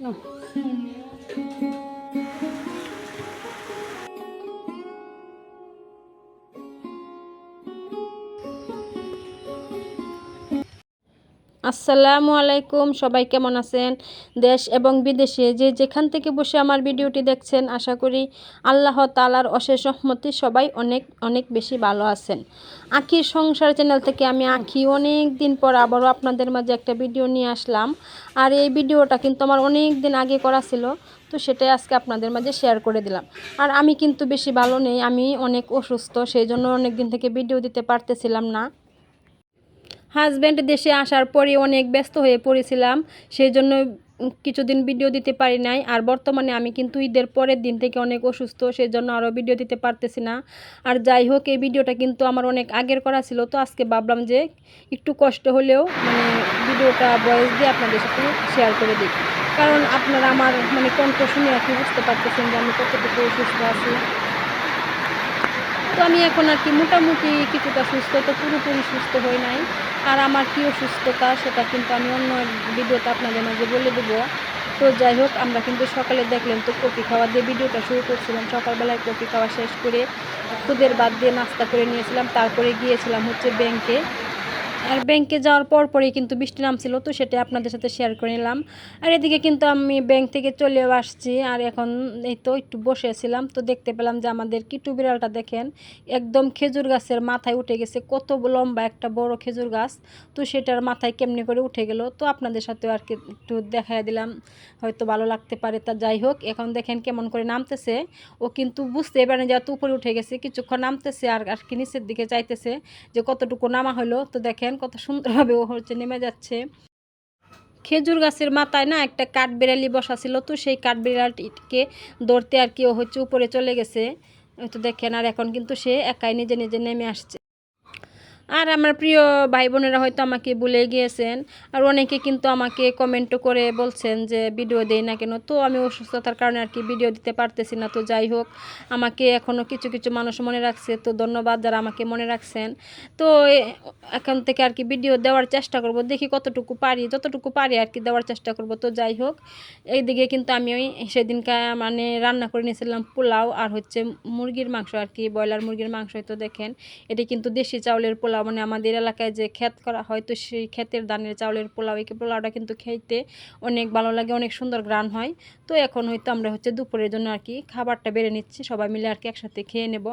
嗯。আসসালামু আলাইকুম, সবাই কেমন আছেন? দেশ এবং বিদেশে যে যেখান থেকে বসে আমার ভিডিওটি দেখছেন, আশা করি আল্লাহ তালার অশেষ রহমতে সবাই অনেক অনেক বেশি ভালো আছেন। আখির সংসার চ্যানেল থেকে আমি আখি অনেক দিন পর আবারও আপনাদের মাঝে একটা ভিডিও নিয়ে আসলাম। আর এই ভিডিওটা কিন্তু আমার অনেক দিন আগে করা ছিল, তো সেটাই আজকে আপনাদের মাঝে শেয়ার করে দিলাম। আর আমি কিন্তু বেশি ভালো নেই, আমি অনেক অসুস্থ, সেই জন্য অনেক দিন থেকে ভিডিও দিতে পারতেছিলাম না। হাজব্যান্ড দেশে আসার পরে অনেক ব্যস্ত হয়ে পড়েছিলাম সেই জন্য কিছুদিন ভিডিও দিতে পারি নাই। আর বর্তমানে আমি কিন্তু ঈদের পরের দিন থেকে অনেক অসুস্থ সেই জন্য আরও ভিডিও দিতে পারতেছি না। আর যাই হোক, এই ভিডিওটা কিন্তু আমার অনেক আগের করা ছিল, তো আজকে ভাবলাম যে একটু কষ্ট হলেও মানে ভিডিওটা বয়স দিয়ে আপনাদের সাথে শেয়ার করে দিই। কারণ আপনারা আমার মানে কণ্ঠ শুনে আর কি বুঝতে পারতেছেন যে আমি কতটুকু অসুস্থ আছি। তো আমি এখন আর কি মোটামুটি কিছুটা সুস্থ, তো পুরোপুরি সুস্থ হই নাই। আর আমার কী অসুস্থতা সেটা কিন্তু আমি অন্য ভিডিওতে আপনাদের মাঝে বলে দেবো। তো যাই হোক, আমরা কিন্তু সকালে দেখলেন তো কফি খাওয়া দিয়ে ভিডিওটা শুরু করছিলাম। সকালবেলায় কফি খাওয়া শেষ করে খুদের বাদ দিয়ে নাস্তা করে নিয়েছিলাম। তারপরে গিয়েছিলাম হচ্ছে ব্যাংকে। আর ব্যাংকে যাওয়ার পর পরেই কিন্তু বৃষ্টি নামছিল, তো সেটা আপনাদের সাথে শেয়ার করে নিলাম। আর এদিকে কিন্তু আমি ব্যাংক থেকে চলেও আসছি, আর এখন এই তো একটু বসেছিলাম তো দেখতে পেলাম যে আমাদের কিটু বিড়ালটা দেখেন, একদম খেজুর গাছের মাথায় উঠে গেছে, কত লম্বা একটা বড় খেজুর গাছ, তো সেটার মাথায় কেমনি করে উঠে গেল, তো আপনাদের সাথে আর কি একটু দেখাই দিলাম, হয়তো ভালো লাগতে পারে তা যাই হোক, এখন দেখেন কেমন করে নামতেছে, ও কিন্তু বুঝতে পারে যে এত উপরে উঠে গেছে, কিছুক্ষণ নামতেছে আর আর কি নিচের দিকে চাইতেছে যে কতটুকু নামা হলো, তো দেখেন কত সুন্দরভাবে ও হচ্ছে নেমে যাচ্ছে। খেজুর গাছের মাথায় না একটা কাঠবিড়ালি বসা ছিল, তো সেই কাঠবিড়ালটিকে ধরতে আর কি ও হচ্ছে উপরে চলে গেছে। তো দেখেন, আর এখন কিন্তু সে একাই নিজে নিজে নেমে আসছে। আর আমার প্রিয় ভাই বোনেরা হয়তো আমাকে ভুলে গিয়েছেন, আর অনেকে কিন্তু আমাকে কমেন্টও করে বলছেন যে, ভিডিও দেই না কেন? তো আমি অসুস্থতার কারণে আর কি ভিডিও দিতে পারতেছি না, তো যাই হোক, আমাকে এখনও কিছু কিছু মানুষ মনে রাখছে, তো ধন্যবাদ যারা আমাকে মনে রাখছেন। তো এখন থেকে আর কি ভিডিও দেওয়ার চেষ্টা করব, দেখি কতটুকু পারি, যতটুকু পারি আর কি দেওয়ার চেষ্টা করব, তো যাই হোক। এইদিকে কিন্তু আমি ওই সেদিনকে মানে রান্না করে নিয়েছিলাম পোলাও আর হচ্ছে মুরগির মাংস আর কি, ব্রয়লার মুরগির মাংস তো দেখেন, এটি কিন্তু দেশি চাউলের পোলাও মানে আমাদের এলাকায় যে ক্ষেত করা হয়, তো সেই ক্ষেতের ধানের চাউলের পোলাও, এই পোলাওটা কিন্তু খেতে অনেক ভালো লাগে, অনেক সুন্দর গ্রান হয়। তো এখন হয়তো আমরা হচ্ছে দুপুরের জন্য আর কি খাবারটা বেড়ে নিচ্ছি, সবাই মিলে আর কি একসাথে খেয়ে নেব।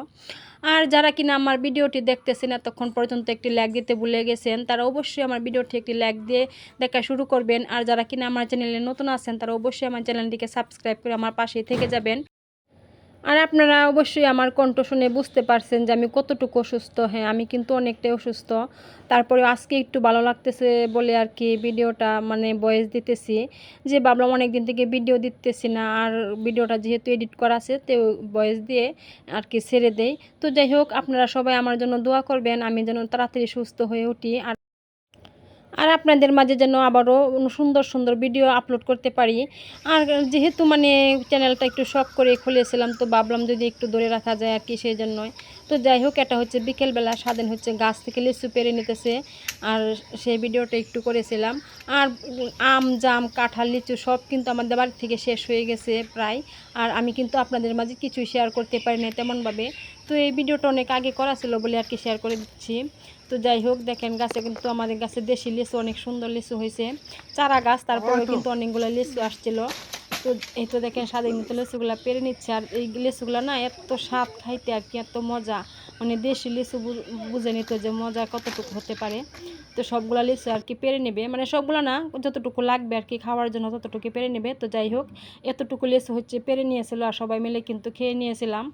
আর যারা কিনা আমার ভিডিওটি দেখতেছেন, এতক্ষণ পর্যন্ত একটি ল্যাগ দিতে ভুলে গেছেন, তারা অবশ্যই আমার ভিডিওটি একটি ল্যাগ দিয়ে দেখা শুরু করবেন। আর যারা কিনা আমার চ্যানেলে নতুন আছেন, তারা অবশ্যই আমার চ্যানেলটিকে সাবস্ক্রাইব করে আমার পাশেই থেকে যাবেন। আর আপনারা অবশ্যই আমার কণ্ঠ শুনে বুঝতে পারছেন যে আমি কতটুকু অসুস্থ। হ্যাঁ আমি কিন্তু অনেকটাই অসুস্থ। তারপরে আজকে একটু ভালো লাগতেছে বলে আর কি ভিডিওটা মানে ভয়েস দিতেছি। যে ভাবলাম অনেক দিন থেকে ভিডিও দিতেছি না, আর ভিডিওটা যেহেতু এডিট করা আছে, তো বয়েস দিয়ে আর কি ছেড়ে দেই। তো যাই হোক, আপনারা সবাই আমার জন্য দোয়া করবেন, আমি যেন তাড়াতাড়ি সুস্থ হয়ে উঠি। আর আর আপনাদের মাঝে যেন আবারও সুন্দর সুন্দর ভিডিও আপলোড করতে পারি। আর যেহেতু মানে চ্যানেলটা একটু শখ করে খুলেছিলাম, তো ভাবলাম যদি একটু ধরে রাখা যায় আর কি সেই জন্যই। তো যাই হোক, এটা হচ্ছে বিকেলবেলা, স্বাধীন হচ্ছে গাছ থেকে লিচু পেরে নিতেছে। আর সেই ভিডিওটা একটু করেছিলাম। আর আম, জাম, কাঁঠাল, লিচু সব কিন্তু আমাদের বাড়ি থেকে শেষ হয়ে গেছে প্রায়। আর আমি কিন্তু আপনাদের মাঝে কিছুই শেয়ার করতে পারি না তেমনভাবে। তো এই ভিডিওটা অনেক আগে করা ছিল বলে আর কি শেয়ার করে দিচ্ছি। তো যাই হোক দেখেন গাছে কিন্তু আমাদের গাছে দেশি লিচু অনেক সুন্দর লিচু হয়েছে। চারা গাছ তারপরে কিন্তু অনেকগুলো লিচু আসছিল। তো এই তো দেখেন স্বাদের মতো লিচুগুলো পেরে নিচ্ছে। আর এই লিচুগুলো না এত স্বাদ খাইতে আর কি এত মজা। মানে দেশি লিচু বুঝে নিত যে মজা কতটুকু হতে পারে। তো সবগুলো লিচু আর কি পেরে নেবে। মানে সবগুলো না যতটুকু লাগবে আর কি খাওয়ার জন্য ততটুকু পেরে নেবে। তো যাই হোক এতটুকু লিচু হচ্ছে পেরে নিয়েছিল আর সবাই মিলে কিন্তু খেয়ে নিয়েছিলাম।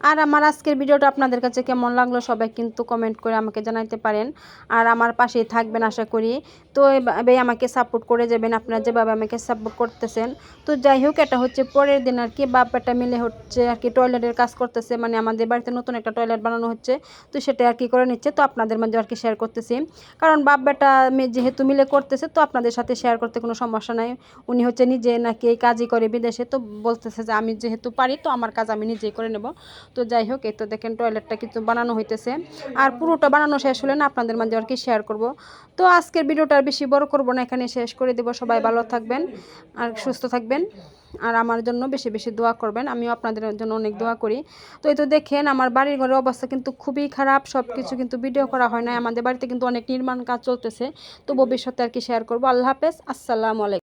আর আমার আজকের ভিডিওটা আপনাদের কাছে কেমন লাগল সবাই কিন্তু কমেন্ট করে আমাকে জানাইতে পারেন। আর আমার পাশেই থাকবেন আশা করি। তো এভাবে আমাকে সাপোর্ট করে যাবেন, আপনারা যেভাবে আমাকে সাপোর্ট করতেছেন। তো যাই হোক, এটা হচ্ছে পরের দিন আর কি, বাপ বেটা মিলে হচ্ছে আর কি টয়লেটের কাজ করতেছে মানে আমাদের বাড়িতে নতুন একটা টয়লেট বানানো হচ্ছে। তো সেটা আর কি করে নিচ্ছে, তো আপনাদের মাঝে আর কি শেয়ার করতেছি। কারণ বাপ বেটা মে- যেহেতু মিলে করতেছে, তো আপনাদের সাথে শেয়ার করতে কোনো সমস্যা নাই। উনি হচ্ছে নিজে নাকি এই কাজই করে বিদেশে, তো বলতেছে যে আমি যেহেতু পারি, তো আমার কাজ আমি নিজেই করে নেব। তো যাই হোক, এই তো দেখেন টয়লেটটা কিন্তু বানানো হইতেছে। আর পুরোটা বানানো শেষ হলে না আপনাদের মাঝে আর কি শেয়ার করব। তো আজকের ভিডিওটা আর বেশি বড় করব না, এখানে শেষ করে দেবো। সবাই ভালো থাকবেন আর সুস্থ থাকবেন। আর আমার জন্য বেশি বেশি দোয়া করবেন। আমিও আপনাদের জন্য অনেক দোয়া করি। তো এই তো দেখেন, আমার বাড়ির ঘরের অবস্থা কিন্তু খুবই খারাপ। সব কিছু কিন্তু ভিডিও করা হয় না আমাদের বাড়িতে কিন্তু অনেক নির্মাণ কাজ চলতেছে। তো ভবিষ্যতে আর কি শেয়ার করব। আল্লাহ হাফেজ। আসসালামু আলাইকুম।